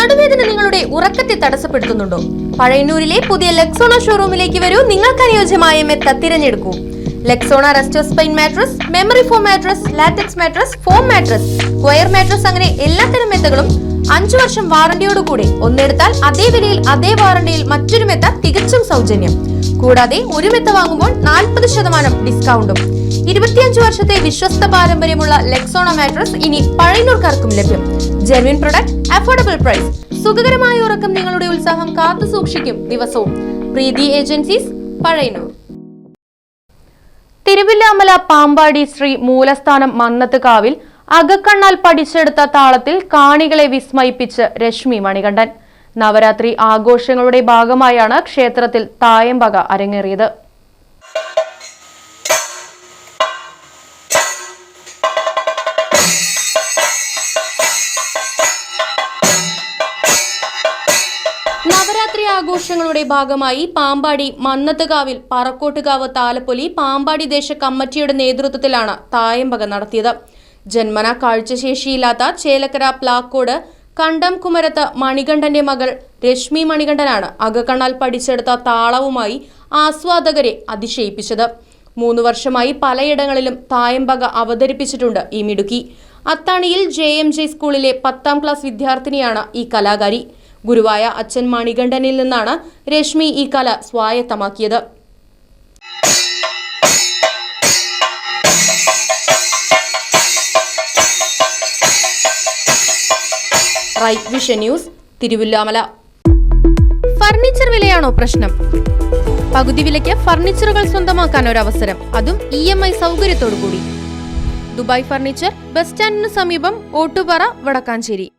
നടുവേദന നിങ്ങളുടെ ഉറക്കത്തെ തടസ്സപ്പെടുത്തുന്നുണ്ടോ? പഴയന്നൂരിലെ പുതിയ ലെക്സോണ ഷോറൂമിലേക്ക് വരൂ. നിങ്ങൾക്ക് അനുയോജ്യമായ മെത്ത തിരഞ്ഞെടുക്കൂ. Lexona Resto spine mattress memory foam mattress latex mattress foam mattress square mattress അങ്ങനെ എല്ലാത്തരം മെത്തകളും അഞ്ചു വർഷം വാറണ്ടിയോടുകൂടി ഒന്നെടുത്താൽ അതേ വിലയിൽ അതേ വാറണ്ടിയിൽ മറ്റൊരു മെത്ത തികച്ചും സൗജന്യം. കൂടാതെ ഒരു മെത്ത വാങ്ങുമ്പോൾ നാൽപ്പത് ശതമാനം ഡിസ്കൗണ്ടും ഇരുപത്തിയഞ്ച് വർഷത്തെ വിശ്വസ്ത പാരമ്പര്യമുള്ള ലെക്സോണ മാട്രസ് ഇനി പഴയനൂർക്കാർക്കും ലഭ്യം. ജെർവിൻ പ്രൊഡക്റ്റ് അഫോർഡബിൾ പ്രൈസ് സുഖകരമായ ഉറക്കം നിങ്ങളുടെ ഉത്സാഹം കാത്തു സൂക്ഷിക്കും ദിവസവും. പ്രീതി ഏജൻസീസ് പഴയനൂർ തിരുവില്ലാമല പാമ്പാടി ശ്രീ മൂലസ്ഥാനം മന്നത്ത് കാവിൽ അകക്കണ്ണാൽ പഠിച്ചെടുത്ത താളത്തിൽ കാണികളെ വിസ്മയിപ്പിച്ച് രശ്മി മണികണ്ഠൻ. നവരാത്രി ആഘോഷങ്ങളുടെ ഭാഗമായാണ് ക്ഷേത്രത്തിൽ തായമ്പക അരങ്ങേറിയത്. നവരാത്രി ആഘോഷങ്ങളുടെ ഭാഗമായി പാമ്പാടി മന്നത്തുകാവിൽ പറക്കോട്ടുകാവ് താലപ്പൊലി പാമ്പാടി ദേശ കമ്മിറ്റിയുടെ നേതൃത്വത്തിലാണ് തായമ്പക നടത്തിയത്. ജന്മന കാഴ്ചശേഷിയില്ലാത്ത ചേലക്കര പ്ലാക്കോട് കണ്ടം കുമരത്ത് മണികണ്ഠന്റെ മകൾ രശ്മി മണികണ്ഠനാണ് അകക്കണ്ണാൽ പഠിച്ചെടുത്ത താളവുമായി ആസ്വാദകരെ അതിശയിപ്പിച്ചത്. മൂന്ന് വർഷമായി പലയിടങ്ങളിലും തായമ്പക അവതരിപ്പിച്ചിട്ടുണ്ട് ഈ മിടുക്കി. അത്താണിയിൽ ജെ എം ജെ സ്കൂളിലെ പത്താം ക്ലാസ് വിദ്യാർത്ഥിനിയാണ് ഈ കലാകാരി. ഗുരുവായ അച്ഛൻ മണികണ്ഠനിൽ നിന്നാണ് രശ്മി ഈ കല സ്വായത്തമാക്കിയത്. Right vision news Thiruvilwamala. Furniture വിലയാണോ പ്രശ്നം? പകുതി വിലയ്ക്ക് ഫർണിച്ചറുകൾ സ്വന്തമാക്കാൻ ഒരു അവസരം അതും ഇ എം ഐ സൗകര്യത്തോടു കൂടി ദുബായ് ഫർണിച്ചർ ബസ് സ്റ്റാൻഡിന് സമീപം ഓട്ടുപാറ വടക്കാഞ്ചേരി.